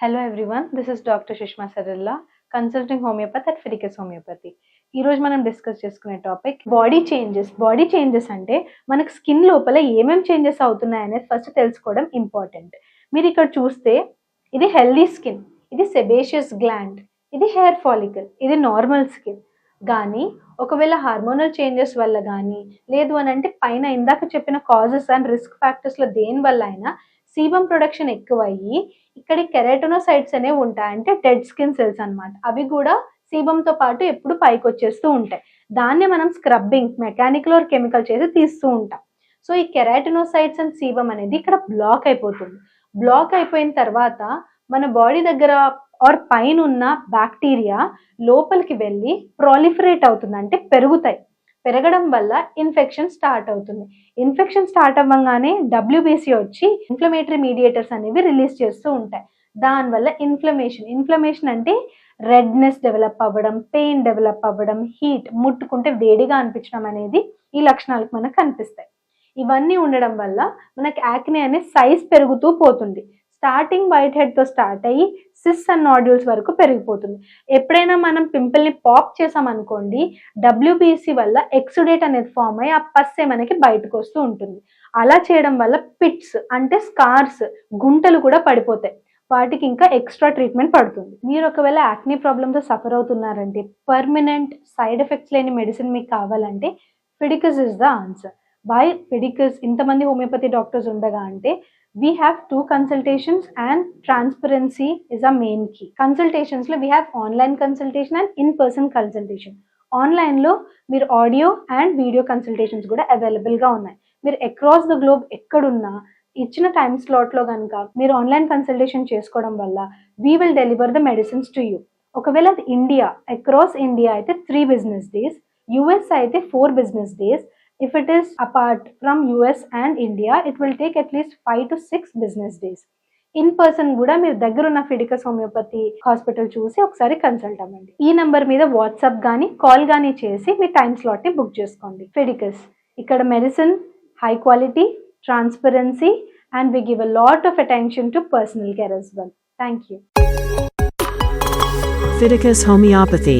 Hello everyone this is doctor Sushma Saralla consulting homeopathy at Fidicus homeopathy ఈ రోజు మనం discuss చేసుకునే topic body changes body changes అంటే మనకు స్కిన్ లోపల ఏమేమి చేంజెస్ అవుతున్నాయి అనేది ఫస్ట్ తెలుసుకోవడం ఇంపార్టెంట్ మీరు ఇక్కడ చూస్తే ఇది హెల్దీ స్కిన్ ఇది సెబేషియస్ గ్లాండ్ ఇది హెయిర్ ఫాలికల్ ఇది నార్మల్ స్కిన్ కానీ ఒకవేళ హార్మోనల్ చేంజెస్ వల్ల కానీ లేదు అని అంటే పైన ఇందాక చెప్పిన కాజెస్ అండ్ రిస్క్ ఫ్యాక్టర్స్లో దేని వల్ల అయినా సీబం ప్రొడక్షన్ ఎక్కువయ్యి ఇక్కడ కెరాటోనోసైట్స్ అనేవి ఉంటాయి. అంటే డెడ్ స్కిన్ సెల్స్ అన్నమాట. అవి కూడా సీబంతో పాటు ఎప్పుడు పైకి వచ్చేస్తూ ఉంటాయి. దాన్ని మనం స్క్రబ్బింగ్ మెకానికల్ ఆర్ కెమికల్ చేసి తీస్తూ ఉంటాం. సో ఈ కెరాటినోసైట్స్ అండ్ సీబం అనేది ఇక్కడ బ్లాక్ అయిపోతుంది. బ్లాక్ అయిపోయిన తర్వాత మన బాడీ దగ్గర ఆర్ పైన ఉన్న బ్యాక్టీరియా లోపలికి వెళ్ళి ప్రాలిఫరేట్ అవుతుంది. అంటే పెరుగుతాయి. పెరగడం వల్ల ఇన్ఫెక్షన్ స్టార్ట్ అవుతుంది. ఇన్ఫెక్షన్ స్టార్ట్ అవ్వగానే డబ్ల్యూబీసీ వచ్చి ఇన్ఫ్లమేటరీ మీడియేటర్స్ అనేవి రిలీజ్ చేస్తూ ఉంటాయి. దానివల్ల ఇన్ఫ్లమేషన్ ఇన్ఫ్లమేషన్ అంటే రెడ్నెస్ డెవలప్ అవ్వడం పెయిన్ డెవలప్ అవ్వడం హీట్ ముట్టుకుంటే వేడిగా అనిపించడం అనేది ఈ లక్షణాలకు మనకు కనిపిస్తాయి. ఇవన్నీ ఉండడం వల్ల మనకి యాక్నే అనే సైజ్ పెరుగుతూ పోతుంది. స్టార్టింగ్ వైట్ హెడ్తో స్టార్ట్ అయ్యి సిస్ అండ్ నాడ్యూల్స్ వరకు పెరిగిపోతుంది. ఎప్పుడైనా మనం పింపుల్ని పాప్ చేసామనుకోండి డబ్ల్యూబీసీ వల్ల ఎక్సుడేట్ అనేది ఫామ్ అయ్యి ఆ పస్సే మనకి బయటకు వస్తూ ఉంటుంది. అలా చేయడం వల్ల పిట్స్ అంటే స్కార్స్ గుంటలు కూడా పడిపోతాయి. వాటికి ఇంకా ఎక్స్ట్రా ట్రీట్మెంట్ పడుతుంది. మీరు ఒకవేళ యాక్నీ ప్రాబ్లమ్తో సఫర్ అవుతున్నారంటే పర్మనెంట్ సైడ్ ఎఫెక్ట్స్ లేని మెడిసిన్ మీకు కావాలంటే Fidicus is the answer by Fidicus ఇంతమంది హోమియోపతి డాక్టర్స్ ఉండగా అంటే we have two consultations and transparency is a main key కన్సల్టేషన్స్లో we have online consultation and in person consultation ఆన్లైన్లో మీరు audio and video consultations కూడా అవైలబుల్గా ఉన్నాయి. మీరు అక్రాస్ ద గ్లోబ్ ఎక్కడున్నా ఇచ్చిన టైం స్లాట్లో కనుక మీరు ఆన్లైన్ కన్సల్టేషన్ చేసుకోవడం వల్ల we will deliver the medicines to you ఒకవేళ అది ఇండియా అక్రాస్ ఇండియా అయితే త్రీ బిజినెస్ డేస్ యుఎస్ అయితే four business days if it is apart from and and India it will take at least five to six business days in person కూడా మీరు దగ్గర ఉన్న Fidicus homeopathy hospital చూసి ఒకసారి consult అవ్వండి. ఈ number మీద వాట్సాప్ కానీ కాల్ కానీ చేసి మీ టైం స్లాట్ని బుక్ చేసుకోండి. ఫిడికస్ ఇక్కడ medicine high quality transparency and we give a lot of attention to personal care as well thank you Fidicus homeopathy